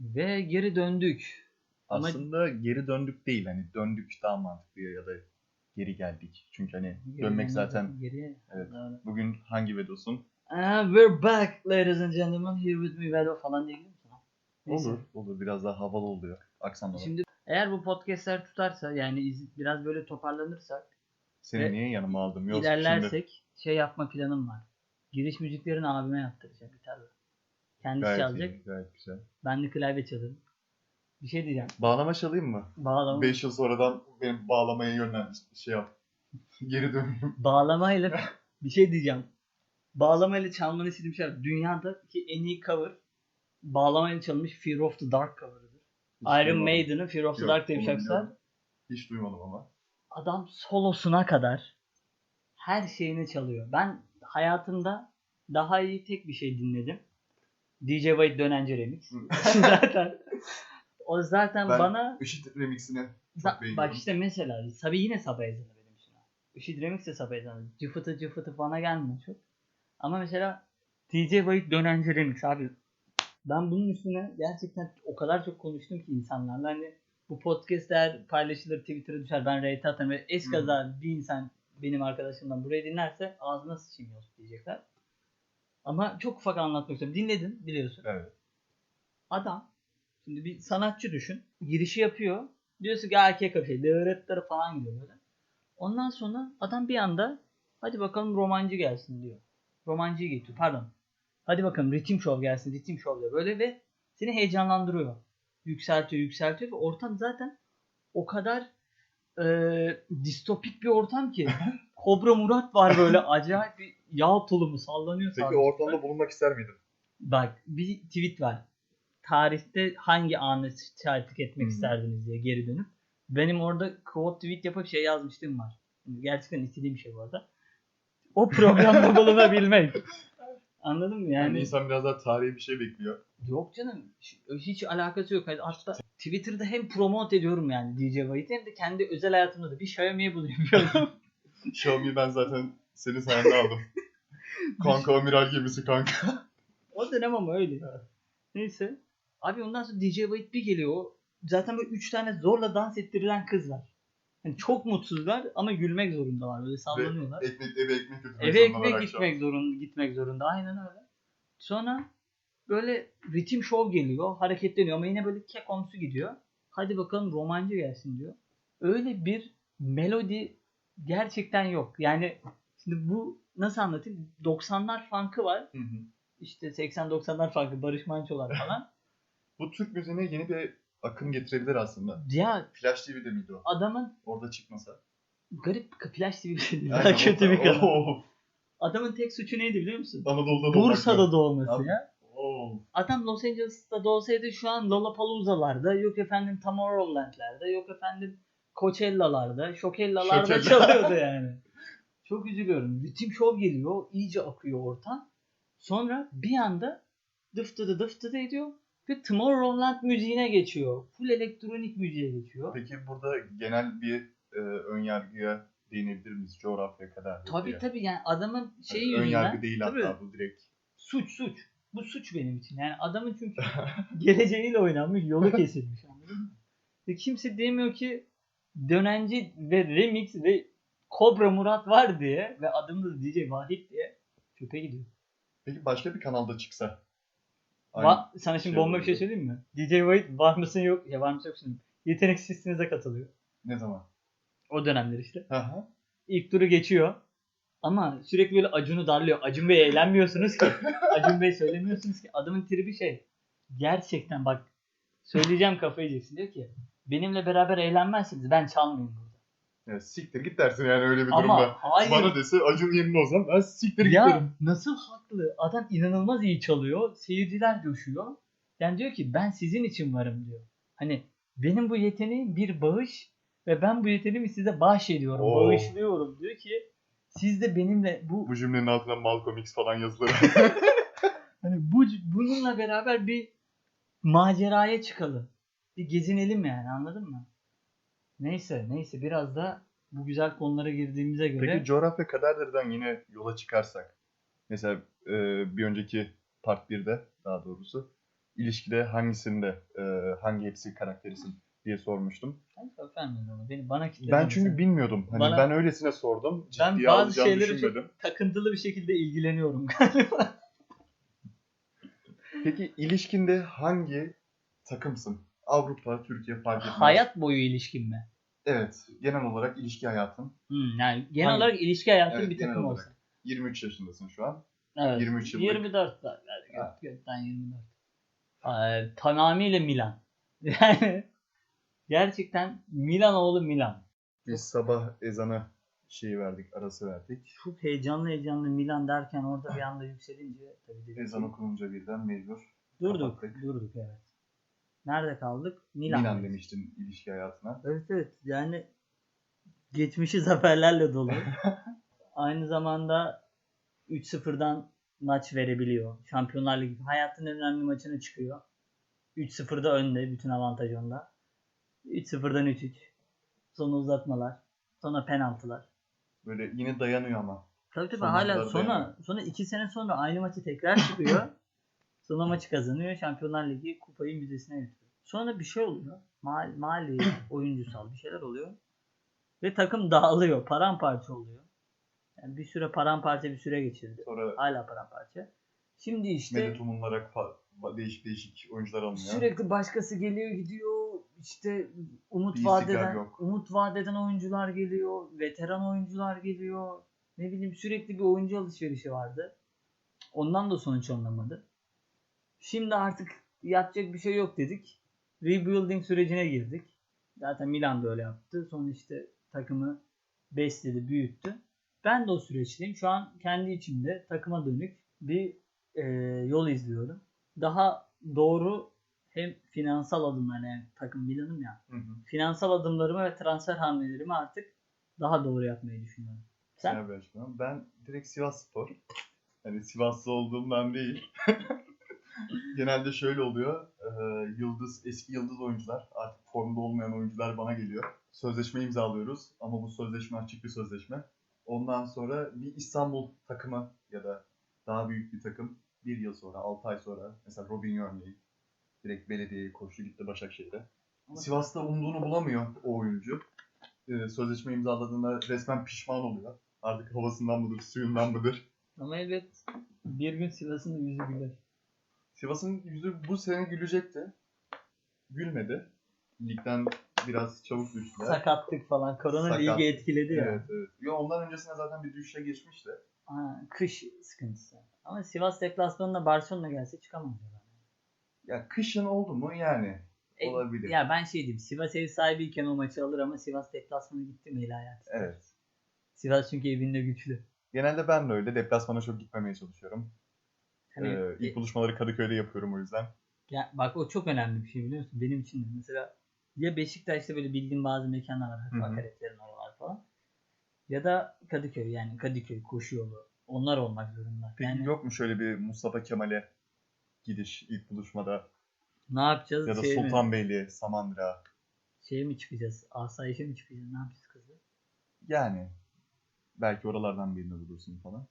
Ve geri döndük. Ama- Aslında geri döndük değil. Hani döndük daha mantıklı ya da geri geldik. Çünkü hani Geri dönmek döndük, zaten Geri. Evet. Doğru. bugün hangi vedosun? Ah, we're back ladies and gentlemen. Here with me Vedo falan misin? Neyse. Olur. Olur. Biraz daha havalı oluyor. Aksanla. Şimdi eğer bu podcastler tutarsa yani iz- biraz böyle toparlanırsak Seni niye yanıma aldım? Yok şimdi. ilerlersek şey yapma planım var. Giriş müziklerini abime yaptıracağım gitarla. Kendisi Gayet çalacak. iyi. Gayet güzel. Ben de klavye çalarım. Bir şey diyeceğim. Bağlama çalayım mı? Bağlama, 5 yıl sonradan benim bağlamaya yönlendir. Şey yap. Geri döneyim. bağlamayla bir şey diyeceğim. Bağlamayla çalmanı istediğim şey var. Dünyadaki en iyi cover bağlamayla çalınmış Fear of the Dark cover'ıdır. Hiç Iron duymadım. Maiden'ın Fear of the Yok, Dark diye bir onu şarkısı var. bilmiyorum. Hiç duymadım ama. Adam solosuna kadar her şeyini çalıyor. Ben hayatımda daha iyi tek bir şey dinledim. DJ White Dönence Remix. zaten o zaten Ben bana IŞİD remixini çok beğeniyorum. bak işte mesela Sabi yine Sabah ezanı benim için. IŞİD Remix de Sabah ezanı. Cıfıtı cıfıtı bana gelmiyor çok. Ama mesela DJ White Dönence Remix abi. Ben bunun üstüne gerçekten o kadar çok konuştum ki insanlarla. Hani bu podcast eğer paylaşılır Twitter'a düşer ben rate atarım ve eskaza bir insan benim arkadaşımdan burayı dinlerse ağzına sıçayım diyecekler. Ama çok ufak anlatmak istiyorum. Dinledin biliyorsun. Evet. Adam şimdi bir sanatçı düşün. Girişi yapıyor. Diyorsun ki erkek kapı Dığırıtları falan gidiyor böyle. Ondan sonra adam bir anda hadi bakalım romancı gelsin diyor. Romancıyı getiriyor. Pardon. Hadi bakalım ritim show gelsin. Ritim show diyor böyle ve seni heyecanlandırıyor. Yükseltiyor yükseltiyor ve ortam zaten o kadar e, distopik bir ortam ki. Kobra Murat var böyle acayip bir yağ tulumu sallanıyor. Peki ortamda bulunmak ister miydin? Bak bir tweet var. Tarihte hangi anı şahitlik etmek Hı. isterdiniz diye geri dönüp. Benim orada quote tweet yapıp şey yazmıştım var. Gerçekten istediğim bir şey bu arada. O programda bulunabilmek. Anladın mı? Yani Yani insan biraz daha tarihi bir şey bekliyor. yok canım. Hiç, alakası yok. Hatta Twitter'da hem promote ediyorum yani DJ White'i hem de kendi özel hayatımda da bir Xiaomi'ye bulayım diyorum. Xiaomi ben zaten senin sayende aldım. kanka amiral gemisi kanka. O dönem ama öyle. Neyse. Abi ondan sonra DJ White bir geliyor. Zaten böyle 3 tane zorla dans ettirilen kız var. Yani çok mutsuzlar ama gülmek zorundalar. Böyle sallanıyorlar. Ve ekmek, eve ekmek götürmek Eve ekmek akşam. gitmek zorunda, gitmek zorunda. Aynen öyle. Sonra böyle ritim show geliyor. Hareketleniyor ama yine böyle kekomsu gidiyor. Hadi bakalım romancı gelsin diyor. Öyle bir melodi gerçekten yok. Yani şimdi bu nasıl anlatayım? 90'lar funk'ı var. Hı hı. İşte 80-90'lar farklı Barış Manço'lar falan. Bu Türk müziğine yeni bir akım getirebilir aslında. ya Flash TV'de miydi o? adamın Orada çıkmasa. garip flash. Aynen, Daha kötü bir kanal. Oo, Adamın tek suçu neydi biliyor musun? Anadolu'da doğmak Bursa'da doğması Abi- ya. Oo. Adam Los Angeles'ta doğsaydı şu an Lollapalooza'larda, yok efendim Tomorrowland'lerde, yok efendim Coachella'larda, Şokellalarda Şokella. çalıyordu yani. Çok üzülüyorum. Ritim Show geliyor, iyice akıyor ortam. Sonra bir anda dıftıdı dıftıdı ediyor ve Tomorrowland müziğine geçiyor. Full elektronik müziğe geçiyor. Peki burada genel bir e, ön yargıya değinebilir miyiz? Coğrafya kadar. Tabii tabii yani adamın şeyi ön yüzünden yargı değil tabii, hatta bu direkt. suç suç. Bu suç benim için. Yani adamın çünkü geleceğiyle oynanmış, yolu kesilmiş anladın mı? Ve kimse demiyor ki dönenci ve remix ve Kobra Murat var diye ve adımda da DJ Vahit diye çöpe gidiyor. Peki başka bir kanalda çıksa? Aynı Va- sana şimdi şey bomba bir şey söyleyeyim mi? DJ Vahit var mısın yok ya var mısın yok şimdi. Yeteneksizsinize katılıyor. Ne zaman? O dönemler işte. Hı hı. İlk turu geçiyor. Ama sürekli böyle Acun'u darlıyor. Acun Bey eğlenmiyorsunuz ki. Acun Bey söylemiyorsunuz ki. Adamın tribi şey. Gerçekten bak söyleyeceğim kafayı yiyeceksin. Diyor ki benimle beraber eğlenmezsiniz. Ben çalmayayım. Ya siktir git dersin yani öyle bir Ama durumda. hayır. Bana dese Acun yerine olsam ben siktir ya giderim. nasıl haklı? Adam inanılmaz iyi çalıyor. Seyirciler coşuyor. Yani diyor ki ben sizin için varım diyor. Hani benim bu yeteneğim bir bağış ve ben bu yeteneğimi size bahşediyorum. Oo. Bağışlıyorum diyor ki siz de benimle bu Bu cümlenin altına Malcolm X falan yazılır. Hani bu bununla beraber bir maceraya çıkalım. Bir gezinelim yani anladın mı? Neyse neyse biraz da bu güzel konulara girdiğimize göre Peki coğrafya kaderlerden yine yola çıkarsak. Mesela e, bir önceki part 1'de daha doğrusu ilişkide hangisinde e, hangi hepsi karakterisin diye sormuştum. Ben vermedim ona. Beni bana kitledin. Ben çünkü sen. bilmiyordum. Hani Bana- ben öylesine sordum. ben bazı şeyleri çok takıntılı bir şekilde ilgileniyorum galiba. Peki ilişkinde hangi takımsın? Avrupa, Türkiye fark etmez. Hayat boyu ilişkin mi? Evet. Genel olarak ilişki hayatın. Hmm, yani genel Hangi- olarak ilişki hayatın Evet, bir takım olarak. olsun. 23 yaşındasın şu an. Evet. 23 yıllık. 24 da. Yani Ha. göt, götten 24. Ee, tamamıyla Milan. Yani gerçekten Milan oğlu Milan. Biz sabah ezanı şeyi verdik, arası verdik. Çok heyecanlı heyecanlı Milan derken orada bir anda yükselince tabii Ezan okununca birden mecbur. durduk. kapattık. Durduk evet. Nerede kaldık? Milan. Milan demiştin ilişki hayatına. Evet evet yani geçmişi zaferlerle dolu. Aynı zamanda 3-0'dan maç verebiliyor. Şampiyonlar Ligi hayatın en önemli maçına çıkıyor. 3-0'da önde bütün avantaj onda. 3-0'dan 3-3. Sonra uzatmalar. Sonra penaltılar. Böyle yine dayanıyor ama. Tabii tabii Son hala sonra yani. sonra 2 sene sonra aynı maçı tekrar çıkıyor. sonra maçı kazanıyor. Şampiyonlar Ligi kupayı müzesine götürüyor. Sonra bir şey oluyor. Mal, mali oyuncusal bir şeyler oluyor. Ve takım dağılıyor. Paramparça oluyor. Yani bir süre paramparça bir süre geçirdi. Sonra Hala paramparça. Şimdi işte medet umularak değişik değişik oyuncular alınıyor. sürekli başkası geliyor gidiyor. İşte umut Bir vaat istikrar eden, yok. umut vaat eden oyuncular geliyor. Veteran oyuncular geliyor. Ne bileyim sürekli bir oyuncu alışverişi vardı. Ondan da sonuç alınamadı. Şimdi artık yapacak bir şey yok dedik. Rebuilding sürecine girdik. Zaten Milan da öyle yaptı. Sonra işte takımı besledi, büyüttü. Ben de o süreçteyim. Şu an kendi içimde takıma dönük bir e, yol izliyorum. Daha doğru hem finansal adımlar yani takım Milan'ım ya. Hı hı. Finansal adımlarımı ve transfer hamlelerimi artık daha doğru yapmayı düşünüyorum. Sen? Ben direkt Sivas Spor. Hani Sivaslı olduğumdan değil. Genelde şöyle oluyor. Ee, yıldız, eski yıldız oyuncular, artık formda olmayan oyuncular bana geliyor. Sözleşme imzalıyoruz ama bu sözleşme açık bir sözleşme. Ondan sonra bir İstanbul takımı ya da daha büyük bir takım bir yıl sonra, 6 ay sonra mesela Robinho örneği direkt belediyeye koştu gitti Başakşehir'e. Sivas'ta umduğunu bulamıyor o oyuncu. Ee, sözleşme imzaladığında resmen pişman oluyor. Artık havasından mıdır, suyundan mıdır? Ama elbet bir gün Sivas'ın da yüzü güler. Sivas'ın yüzü bu sene gülecekti. Gülmedi. Ligden biraz çabuk düştüler. Sakatlık falan. Korona Sakat. ligi etkiledi ya. Evet, evet. Yo, ondan öncesinde zaten bir düşüşe geçmişti. Ha, kış sıkıntısı. Ama Sivas deplasmanında Barcelona gelse çıkamaz. Ya kışın oldu mu yani E, olabilir. Ya ben şey diyeyim. Sivas ev sahibiyken o maçı alır ama Sivas deplasmanı gitti mi eli hayat. Evet. Sivas çünkü evinde güçlü. Genelde ben de öyle. Deplasmana çok gitmemeye çalışıyorum. Hani, Ee, ilk buluşmaları Kadıköy'de yapıyorum o yüzden. ya, bak o çok önemli bir şey biliyor musun? Benim için de. Mesela ya Beşiktaş'ta böyle bildiğim bazı mekanlar var. Akaretlerin oralar falan. Ya da Kadıköy yani Kadıköy koşu yolu. Onlar olmak zorunda. Peki yani yok mu şöyle bir Mustafa Kemal'e gidiş ilk buluşmada ne yapacağız? ya da şey mi? Sultanbeyli, Samandıra. Şeye mi çıkacağız? Asayişe mi çıkacağız? Ne yapacağız kızı? Yani belki oralardan birini bulursun falan.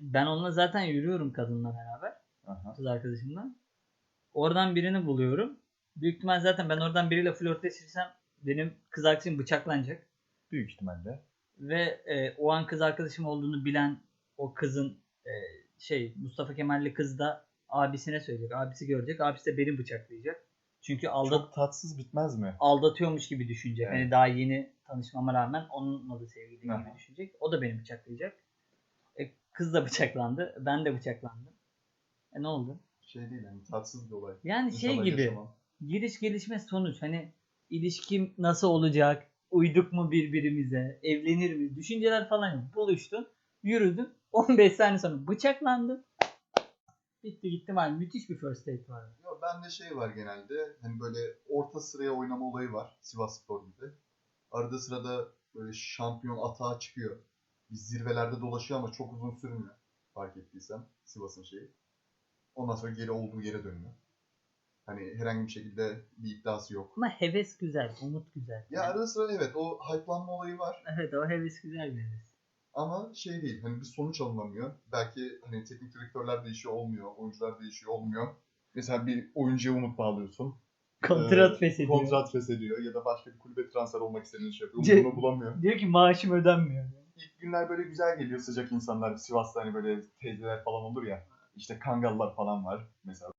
Ben onunla zaten yürüyorum kadınla beraber. Aha. Kız arkadaşımla. Oradan birini buluyorum. Büyük ihtimal zaten ben oradan biriyle flörtleşirsem benim kız arkadaşım bıçaklanacak. Büyük ihtimalle. Ve e, o an kız arkadaşım olduğunu bilen o kızın e, şey Mustafa Kemal'li kız da abisine söyleyecek. Abisi görecek. Abisi de beni bıçaklayacak. Çünkü aldat Çok tatsız bitmez mi? aldatıyormuş gibi düşünecek. Evet. Hani daha yeni tanışmama rağmen onunla da sevgili gibi Aha. düşünecek. O da beni bıçaklayacak. Kız da bıçaklandı. Ben de bıçaklandım. E ne oldu? Şey değil yani tatsız bir olay. Yani şey İnşallah gibi yaşamam. giriş gelişme sonuç. Hani ilişkim nasıl olacak? Uyduk mu birbirimize? Evlenir miyiz? Düşünceler falan yok. Buluştun. Yürüdün. 15 saniye sonra bıçaklandın. Bitti gittim abi. Müthiş bir first date vardı. Yo, bende şey var genelde hani böyle orta sıraya oynama olayı var Sivas Spor gibi. Arada sırada böyle şampiyon atağa çıkıyor. Bir zirvelerde dolaşıyor ama çok uzun sürmüyor. Fark ettiysen Sivas'ın şeyi. Ondan sonra geri olduğu yere dönüyor. Hani herhangi bir şekilde bir iddiası yok. Ama heves güzel. Umut güzel. Ya arada sırada evet o hype'lanma olayı var. Evet o heves güzel bir heves. Ama şey değil hani bir sonuç alınamıyor. Belki hani teknik direktörler değişiyor olmuyor, oyuncular değişiyor olmuyor. Mesela bir oyuncuya umut bağlıyorsun. Kontrat Ee, feshediyor. Kontrat feshediyor ya da başka bir kulübe transfer olmak istediğini şey yapıyor. Bunu bulamıyor. Diyor ki maaşım ödenmiyor. İlk günler böyle güzel geliyor sıcak insanlar. Sivas'ta hani böyle teyzeler falan olur ya. İşte kangallar falan var mesela.